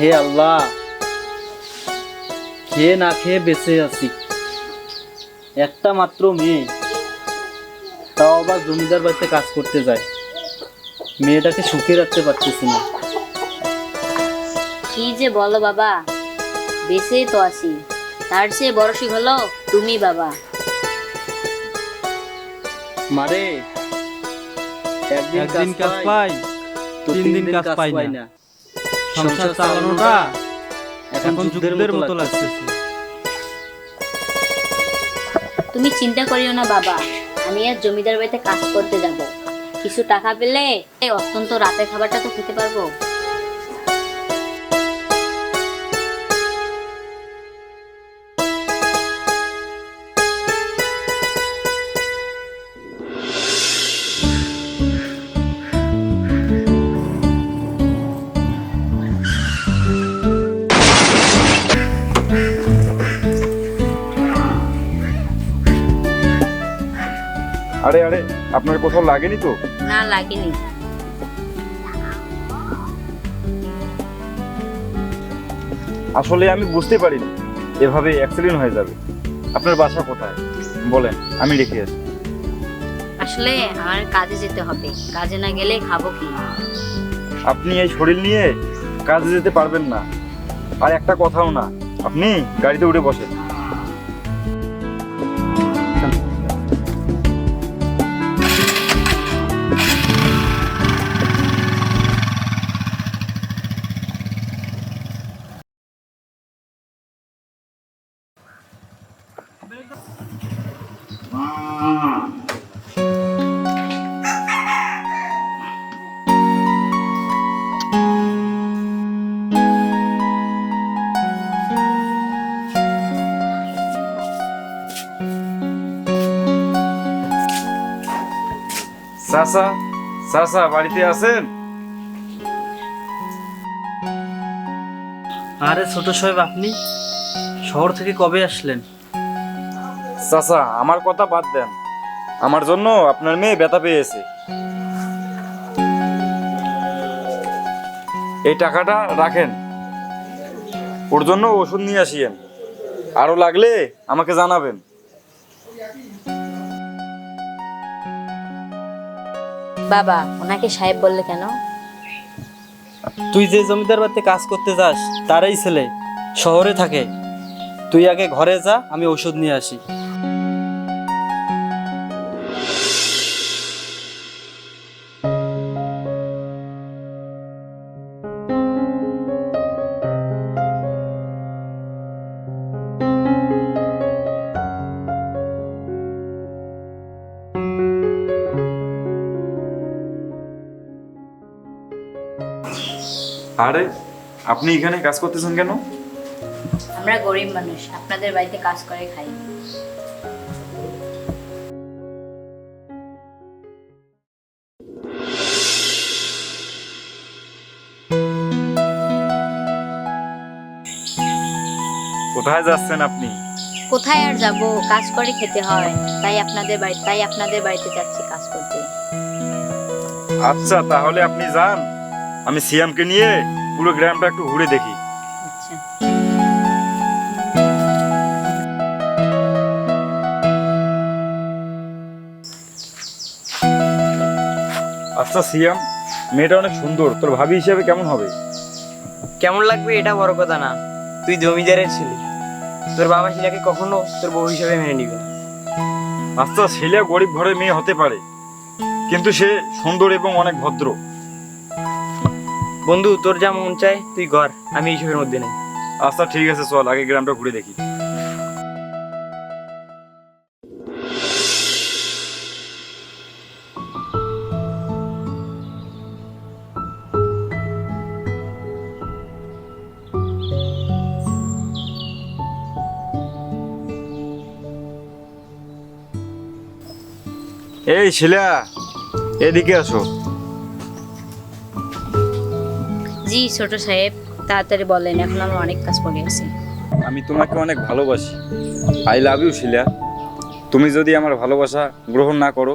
হে আল্লাহ খেয়ে না খেয়ে বেঁচে আছি। একটা মাত্র মেয়ে তাও আবার জমিদার বাড়িতে কাজ করতে যায়। মেয়েটাকে সুখে রাখতে পারতেছি না। কি যে বলো বাবা বেঁচেই তো আছি। তার চেয়ে বড় সুখ হলো তুমি বাবা। মারে একদিন কাজ পাই তিন দিন কাজ পাই না। সংসার চালানোটা এখন যুদ্ধের মতো লাগতেছে। তুমি চিন্তা করিও না বাবা। আমি আর জমিদার বাড়িতে কাজ করতে যাব। কিছু টাকা পেলে এই অত্যন্ত রাতের খাবারটা তো খেতে পারব। আরে আরে আপনার কোথাও লাগেনি তো? না লাগেনি। আসলে আমি বুঝতে পারিনি। এভাবে অ্যাক্সিডেন্ট হয়ে যাবে। আপনার বাসা কোথায়? বলেন আমি রেখে আসি। আসলে আমার কাজে যেতে হবে। কাজে না গেলে খাব কি? আপনি এই শরীর নিয়ে কাজে যেতে পারবেন না। আর একটা কথাও না। আপনি গাড়িতে উঠে বসেন। চাচা? চাচা বাড়িতে আছেন? আরে ছোট সাহেব আপনি? শহর থেকে কবে আসলেন? চাচা আমার কথা বাদ দেন। আমার জন্য আপনার মেয়ে ব্যথা পেয়েছে। এই টাকাটা রাখেন। ওর জন্য ওষুধ নিয়ে আসিয়েন আরও লাগলে আমাকে জানাবেন। বাবা, ওনাকে সাহেব বললে কেন? তুই যে জমিদার বাড়িতে কাজ করতে যাস, তারাই ছেলে, শহরে থাকে। তুই আগে ঘরে যা, আমি ওষুধ নিয়ে আসি। আপনি এখানে কাজ করতেছেন কেন? আমরা গরিব মানুষ আপনাদের বাড়িতে কাজ করে খাই। কোথায় যাচ্ছেন আপনি? কোথায় আর যাব? কাজ করে খেতে হয়। তাই আপনাদের বাড়ি তাই আপনাদের বাড়িতে যাচ্ছি কাজ করতে। আচ্ছা তাহলে আপনি যান। আমি সিয়ামকে নিয়ে পুরো গ্রামটা একটু ঘুরে দেখি। আচ্ছা। আচ্ছা সিয়াম মেয়েটা অনেক সুন্দর। তোর ভাবি হিসেবে কেমন হবে? কেমন লাগবে এটা বড় কথা না। তুই জমিদারের ছেলে। তোর বাবা শিলাকে কখনো তোর বউ হিসেবে মেনে নিবে না। আচ্ছা ছেলে গরিব ঘরের মেয়ে হতে পারে। কিন্তু সে সুন্দর এবং অনেক ভদ্র। বন্ধু, তোর যা মন চায় তুই ঘর, আমি এইসবের মধ্যে নেই। আচ্ছা ঠিক আছে, চল, আগে গ্রামটা ঘুরে দেখি। এই শিলা, এদিকে আসো। জি ছোট সাহেব তাড়াতাড়ি বলেন এখন আমার অনেক কাজ পড়ে আছে। আমি তোমাকে অনেক ভালোবাসি। I love you Shila. তুমি যদি আমার ভালোবাসা গ্রহণ না করো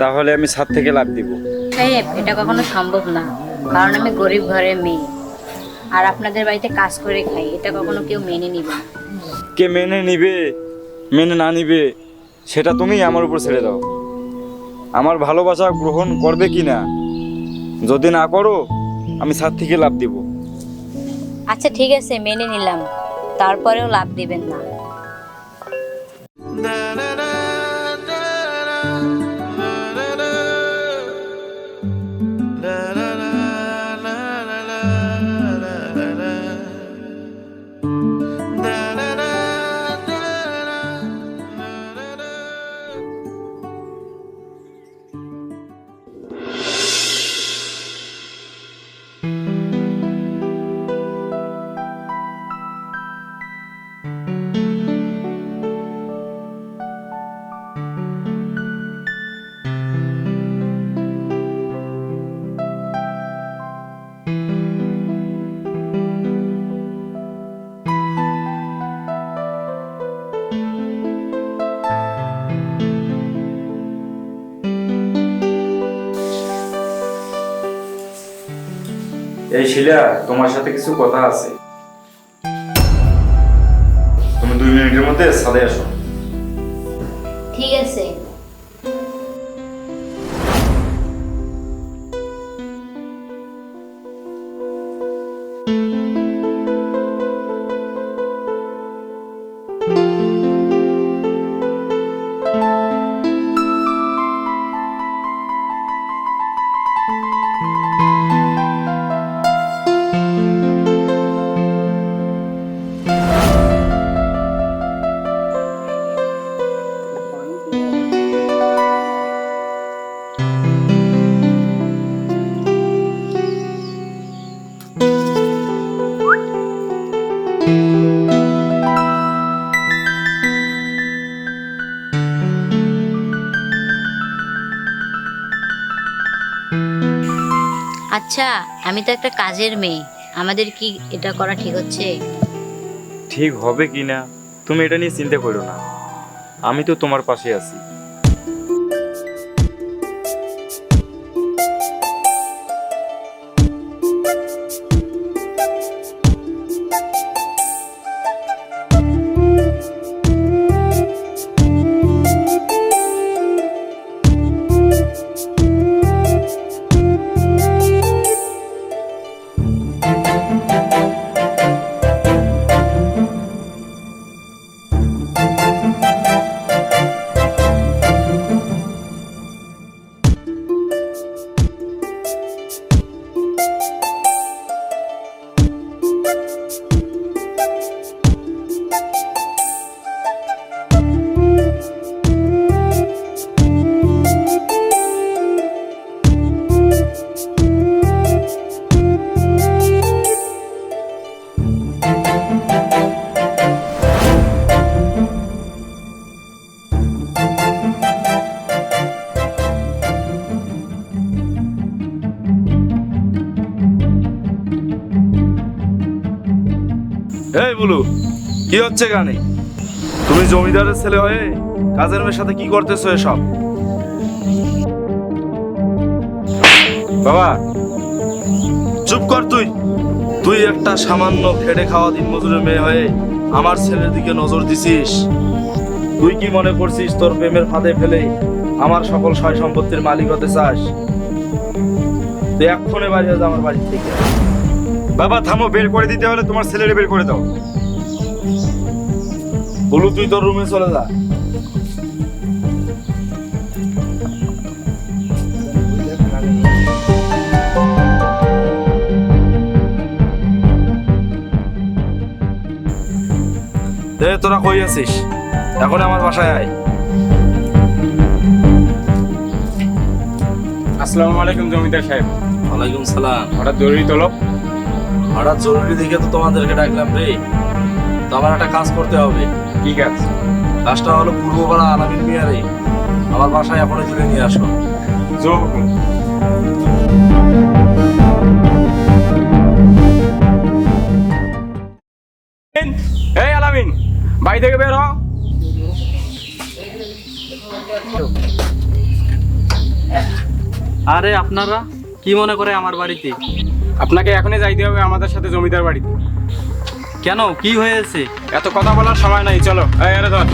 তাহলে আমি ছাদ থেকে লাভ দিব। সাহেব এটা কখনো সম্ভব না কারণ আমি গরিব ঘরের মেয়ে। আর আপনাদের বাড়িতে কাজ করে খাই এটা কখনো কেউ মেনে নিবে না। কে মেনে নিবে মেনে না নিবে সেটা তুমি আমার উপর ছেড়ে দাও। আমার ভালোবাসা গ্রহণ করবে কি না যদি না করো আমি ছাদ থেকে লাভ দিব। আচ্ছা ঠিক আছে মেনে নিলাম। তারপরেও লাভ দিবেন না। শিলা তোমার সাথে কিছু কথা আছে। তুমি দুই মিনিটের মধ্যে সাদে আসো। আচ্ছা আমি তো একটা কাজের মেয়ে। আমাদের কি এটা করা ঠিক হচ্ছে? ঠিক হবে কি না তুমি এটা নিয়ে চিন্তা করো না। আমি তো তোমার পাশে আছি। এই বলু, কি হচ্ছে গানে? তুমি জমিদারের ছেলে হয়ে কাজের মেয়ের সাথে কি করতেছো এসব? বাবা, চুপ কর তুই। তুই একটা সামান্য খেটে খাওয়া দিন মজুরের মেয়ে হয়ে আমার ছেলের দিকে নজর দিছিস। তুই কি মনে করছিস তোর প্রেমের ফাঁদে ফেলে আমার সকল সয় সম্পত্তির মালিক হতে চাস? তুই এক্ষণে বাড়ি যা আমার বাড়ি থেকে। বাবা থামো বের করে দিতে হলে তোমার ছেলেরে বের করে দাও। বলু তুই তোর রুমে চলে যা। তোরা কই আছিস? এখন আমার বাসায় আয়। আসসালামু আলাইকুম জমিদার সাহেব। ওয়ালাইকুম সালাম। হঠাৎ জরুরি তলব? হঠাৎ জরুরি দেখে তো তোমাদেরকে ডাকলাম রে। তো আমার একটা কাজ করতে হবে। ঠিক আছে কাজটা হলো পূর্বপাড়া আলামিন মিয়ারে। আমার বাসায় এখনই তুলে নিয়ে আসো। এই আলামিন বাড়ি থেকে বের হও। আরে আপনারা কি মনে করে আমার বাড়িতে? আপনাকে এখনই যাইতে হবে আমাদের সাথে জমিদার বাড়িতে। কেন? কি হয়েছে? এত কথা বলার সময় নাই চলো। আরে ধর।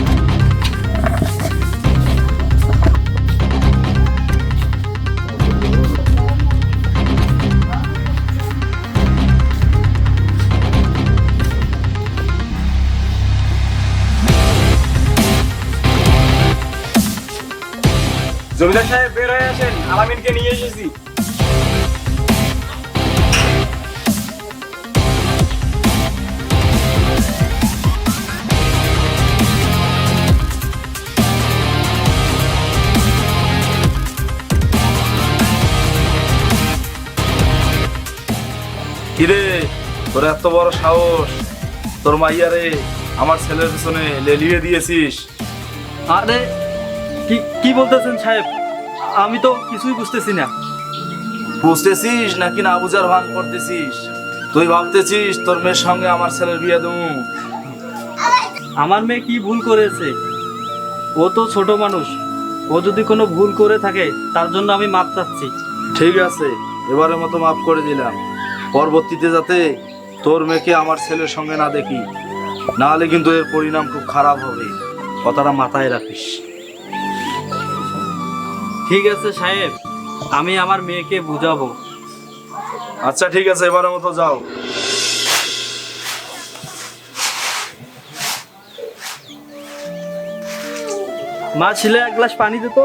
জমিদার সাহেব বের হয়ে আসেন। আলামিনকে নিয়ে এসেছি। কিরে তোর এত বড় সাহস? তোর মাইয়ারে আমার ছেলের পিছনে লেলিয়ে দিয়েছিস। আরে কি কি বলতেছেন সাহেব? আমি তো কিছুই বুঝতেছি না। বুঝতেছিস নাকি না বুঝার ভান করতেছিস? তুই ভাবতেছিস তোর মেয়ের সঙ্গে আমার ছেলের বিয়ে দেবো? আমার মেয়ে কি ভুল করেছে? ও তো ছোট মানুষ। ও যদি কোনো ভুল করে থাকে তার জন্য আমি মাপ চাচ্ছি। ঠিক আছে এবারের মতো মাফ করে দিলাম। পরবর্তীতে যাতে তোর মেয়েকে আমার ছেলের সঙ্গে না দেখি না হলে কিন্তু এর পরিণাম খুব খারাপ হবে। কথাটা মাথায় রাখিস। ঠিক আছে সাহেব আমি আমার মেয়েকে বুঝাবো। আচ্ছা ঠিক আছে এবারের মতো যাও। মা ছেলে এক গ্লাস পানি দিত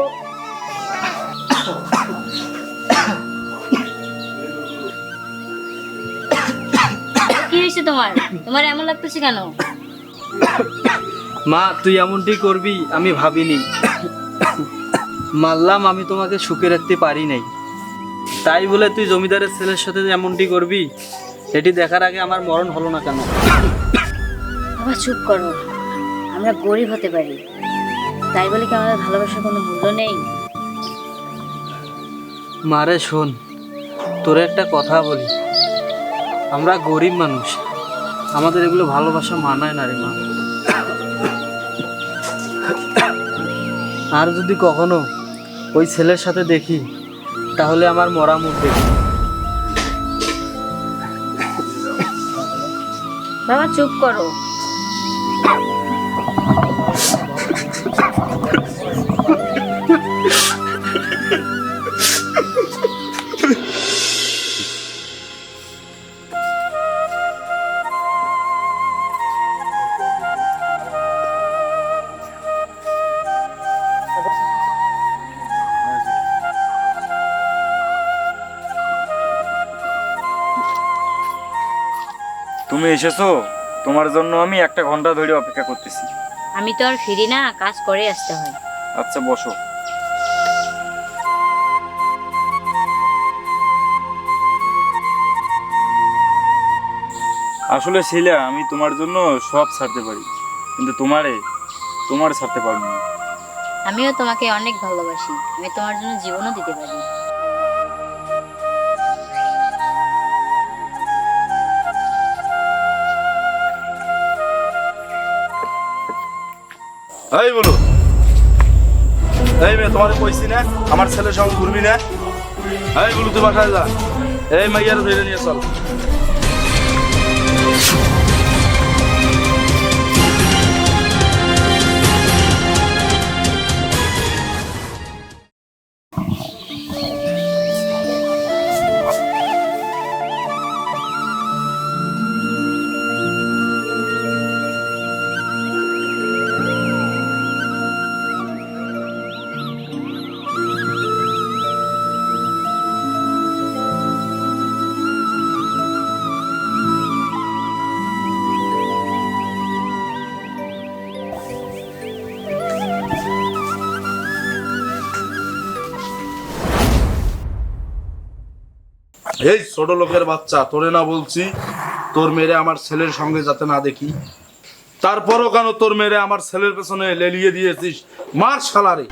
তোমার? তোমার এমন লাগতেছে কেন? মা তুই এমনটি করবি আমি ভাবিনি। মানলাম আমি তোমাকে সুখে রাখতে পারি নাই। তাই বলে তুই জমিদারের ছেলের সাথে এমনটি করবি এটি দেখার আগে আমার মরণ হলো না কেন? বাবা চুপ করো। আমরা গরিব হতে পারি। তাই বলে কি আমাদের ভালোবাসার কোনো মূল্য নেই? মারে শোন তোর একটা কথা বলি। আমরা গরিব মানুষ। আমাদের এগুলো ভালোবাসা মানায় না রে মা। আর যদি কখনো ওই ছেলের সাথে দেখি, তাহলে আমার মরা মুখ দেখি। বাবা, চুপ করো। তুমি এসেছ? তোমার জন্য আমি একটা ঘণ্টা ধরে অপেক্ষা করতেছি। আমি তো আর ফিরি না কাজ করে আসতে হয়। আচ্ছা বসো। আসলে শিলা আমি তোমার জন্য সব ছাড়তে পারি কিন্তু তোমারে তোমার ছাড়তে পারব না। আমিও তোমাকে অনেক ভালোবাসি। আমি তোমার জন্য জীবনও দিতে পারি। এই বলো। এই মেয়ে, তোমার কইছি না, আমার ছেলের সঙ্গে ঘুরবি না। এই বলো, তুই বাসায় যা। এই মাইয়ার ধরে নিয়ে চল। এই ছোট লোকের বাচ্চা, তোরে না বলছি, তোর মেরে আমার ছেলের সঙ্গে যাতে না দেখি। তারপরও কেন তোর মেরে আমার ছেলের পেছনে লেলিয়ে দিয়েছিস? মার শালারে।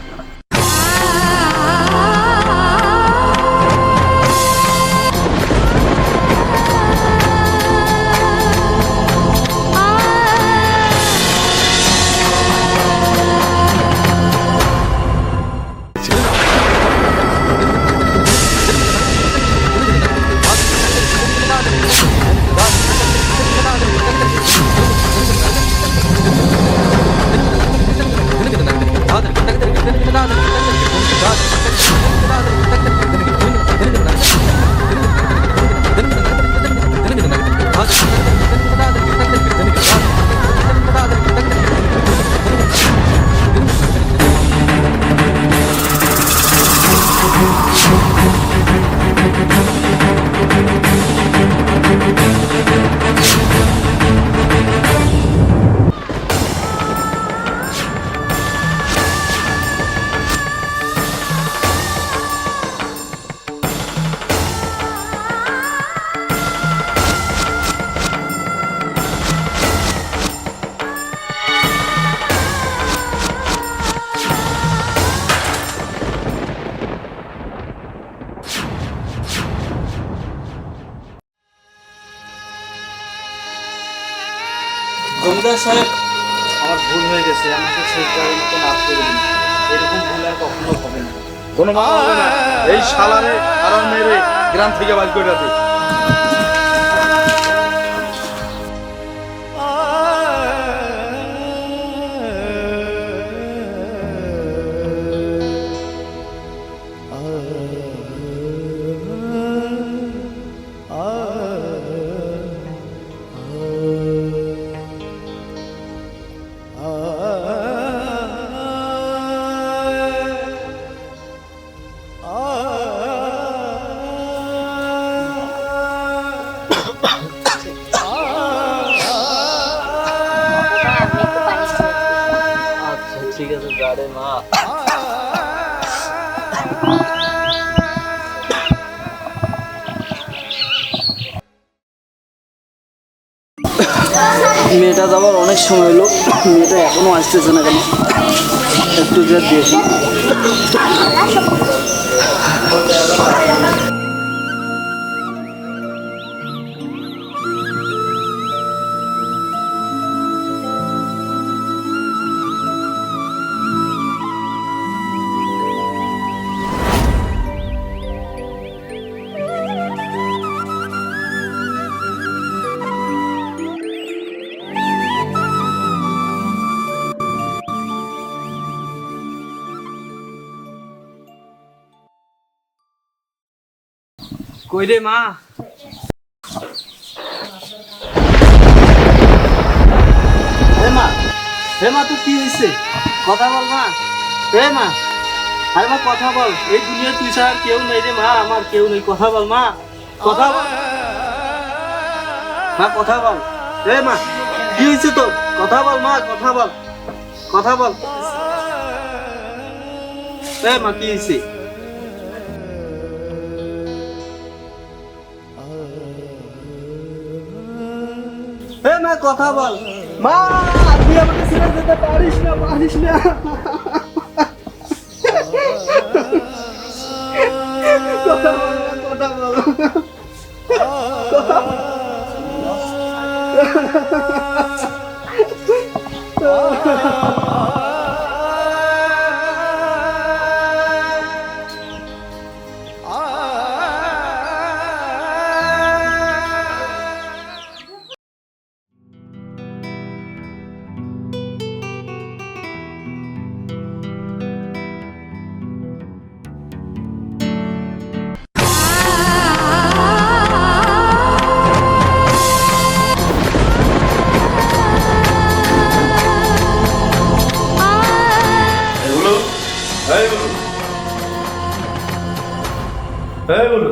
জমিদার সাহেব, আমার ভুল হয়ে গেছে, আমাকে শেষবারের মতো মাফ করে দিন। এরকম ভুল আর কখনো হবে না। কোনো মা এই শালারে আর মেরে গ্রাম থেকে বাজ করে মেয়েটা এখনও আসতেছে না কেন? একটু জোর দেখি কই রে মা? হে মা হে মা তুই কি হয়েছে? কথা বল মা। হে মা, আরে মা, কথা বল। এই দুনিয়া তুই ছাড়া কেউ নেই রে মা, আমার কেউ নেই। কথা বল মা, কথা বল। মা, কথা বল। হে মা, কি হয়েছে তোর? কথা বল মা, কথা বল। কথা বল। হে মা, কি হয়েছে? হে মা, কথা বল। মা, তুই আমাকে ছেড়ে যেতে পারিস না পারিস না। কথা বল, কথা এই বলো